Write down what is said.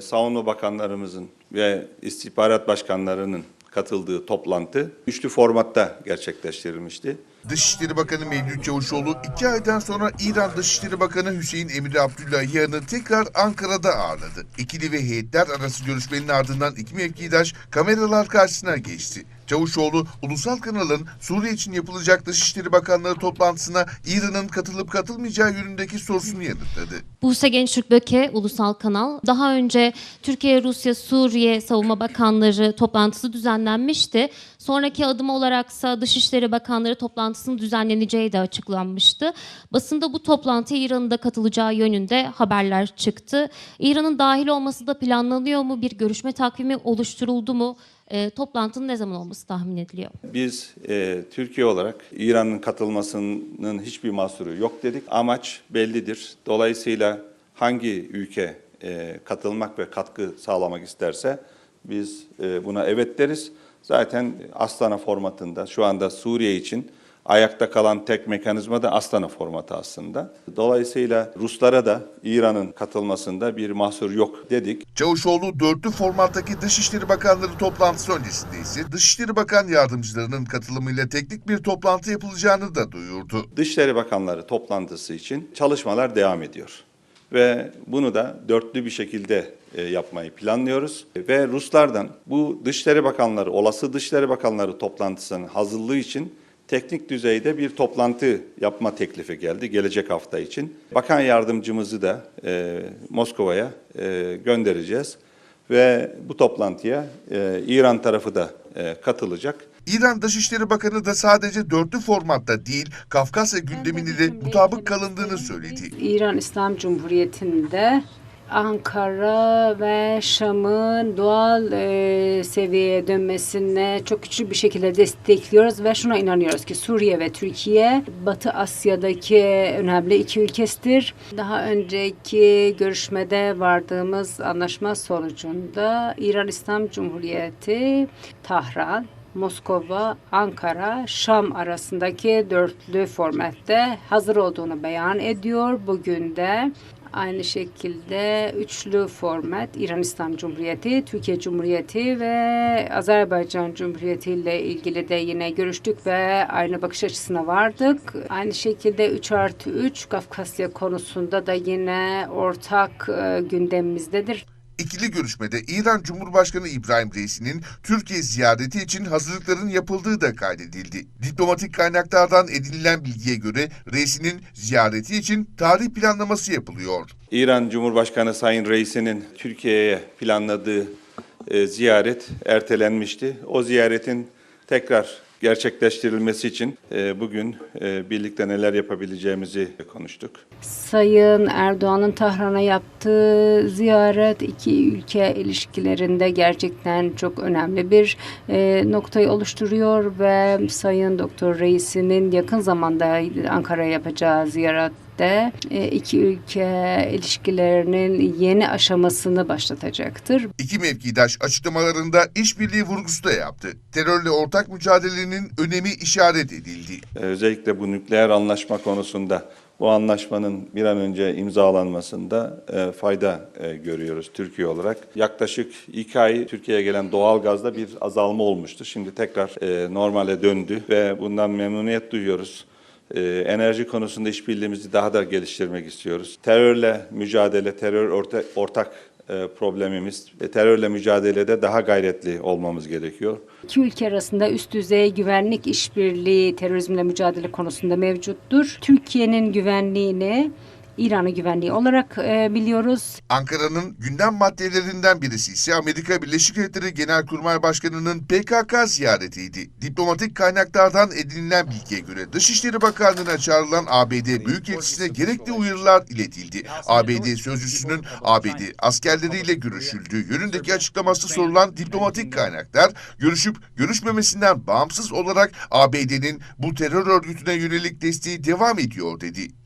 Savunma bakanlarımızın ve istihbarat başkanlarının katıldığı toplantı üçlü formatta gerçekleştirilmişti. Dışişleri Bakanı Mevlüt Çavuşoğlu iki aydan sonra İran Dışişleri Bakanı Hüseyin Emre Abdullahiyan'ı tekrar Ankara'da ağırladı. İkili ve heyetler arası görüşmenin ardından iki mevkidaş kameralar karşısına geçti. Çavuşoğlu, ulusal kanalın Suriye için yapılacak Dışişleri Bakanları toplantısına İran'ın katılıp katılmayacağı yönündeki sorusunu yanıtladı. Buse Gençtürk Böke Ulusal Kanal. Daha önce Türkiye, Rusya, Suriye Savunma Bakanları toplantısı düzenlenmişti. Sonraki adım olaraksa Dışişleri Bakanları toplantısının düzenleneceği de açıklanmıştı. Basında bu toplantıya İran'ın da katılacağı yönünde haberler çıktı. İran'ın dahil olması da planlanıyor mu? Bir görüşme takvimi oluşturuldu mu? E, toplantının ne zaman olması tahmin ediliyor? Biz e, Türkiye olarak İran'ın katılmasının hiçbir mahsuru yok dedik. Amaç bellidir. Dolayısıyla hangi ülke e, katılmak ve katkı sağlamak isterse biz e, buna evet deriz. Zaten Astana formatında şu anda Suriye için ayakta kalan tek mekanizma da Astana formatı aslında. Dolayısıyla Ruslara da İran'ın katılmasında bir mahsur yok dedik. Çavuşoğlu dörtlü formattaki Dışişleri Bakanları toplantısı öncesinde ise Dışişleri Bakan Yardımcılarının katılımıyla teknik bir toplantı yapılacağını da duyurdu. Dışişleri Bakanları toplantısı için çalışmalar devam ediyor. Ve bunu da dörtlü bir şekilde e, yapmayı planlıyoruz. Ve Ruslardan bu Dışişleri Bakanları, olası Dışişleri Bakanları toplantısının hazırlığı için teknik düzeyde bir toplantı yapma teklifi geldi gelecek hafta için. Bakan yardımcımızı da e, Moskova'ya e, göndereceğiz. Ve bu toplantıya e, İran tarafı da e, katılacak. İran Dışişleri Bakanı da sadece dörtlü formatta değil, Kafkasya gündemini de mutabık kalındığını söyledi. İran İslam Cumhuriyeti'nde Ankara ve Şam'ın doğal e, seviyeye dönmesine çok güçlü bir şekilde destekliyoruz ve şuna inanıyoruz ki Suriye ve Türkiye Batı Asya'daki önemli iki ülkesidir. Daha önceki görüşmede vardığımız anlaşma sonucunda İran İslam Cumhuriyeti Tahran Moskova, Ankara, Şam arasındaki dörtlü formatte hazır olduğunu beyan ediyor. Bugün de aynı şekilde üçlü format İran İslam Cumhuriyeti, Türkiye Cumhuriyeti ve Azerbaycan Cumhuriyeti ile ilgili de yine görüştük ve aynı bakış açısına vardık. Aynı şekilde 3 artı 3 Kafkasya konusunda da yine ortak e, gündemimizdedir. İkili görüşmede İran Cumhurbaşkanı İbrahim Reis'inin Türkiye ziyareti için hazırlıkların yapıldığı da kaydedildi. Diplomatik kaynaklardan edinilen bilgiye göre Reis'inin ziyareti için tarih planlaması yapılıyor. İran Cumhurbaşkanı Sayın Reisi'nin Türkiye'ye planladığı e, ziyaret ertelenmişti. O ziyaretin tekrar gerçekleştirilmesi için e, bugün e, birlikte neler yapabileceğimizi konuştuk. Sayın Erdoğan'ın Tahran'a yaptığı ziyaret iki ülke ilişkilerinde gerçekten çok önemli bir e, noktayı oluşturuyor ve Sayın Doktor Reis'inin yakın zamanda Ankara'ya yapacağı ziyarette e, iki ülke ilişkilerinin yeni aşamasını başlatacaktır. İki mevkidaş açıklamalarında işbirliği vurgusu da yaptı. Terörle ortak mücadelenin önemi işaret edildi. E, Özellikle bu nükleer anlaşma konusunda bu anlaşmanın bir an önce imzalanmasında e, fayda e, görüyoruz Türkiye olarak. Yaklaşık iki ay Türkiye'ye gelen doğal gazda bir azalma olmuştu. Şimdi tekrar e, normale döndü ve bundan memnuniyet duyuyoruz. E, enerji konusunda işbirliğimizi daha da geliştirmek istiyoruz. Terörle mücadele, terör orta, ortak e, problemimiz. Terörle mücadelede daha gayretli olmamız gerekiyor. İki ülke arasında üst düzey güvenlik işbirliği terörizmle mücadele konusunda mevcuttur. Türkiye'nin güvenliğini İran'ın güvenliği olarak e, biliyoruz. Ankara'nın gündem maddelerinden birisi ise Amerika Birleşik Devletleri Genelkurmay Başkanı'nın PKK ziyaretiydi. Diplomatik kaynaklardan edinilen bilgiye göre Dışişleri Bakanlığı'na çağrılan ABD Büyükelçisi'ne gerekli uyarılar iletildi. ABD sözcüsünün ABD askerleriyle görüşüldüğü yönündeki açıklaması sorulan diplomatik kaynaklar görüşüp görüşmemesinden bağımsız olarak ABD'nin bu terör örgütüne yönelik desteği devam ediyor dedi.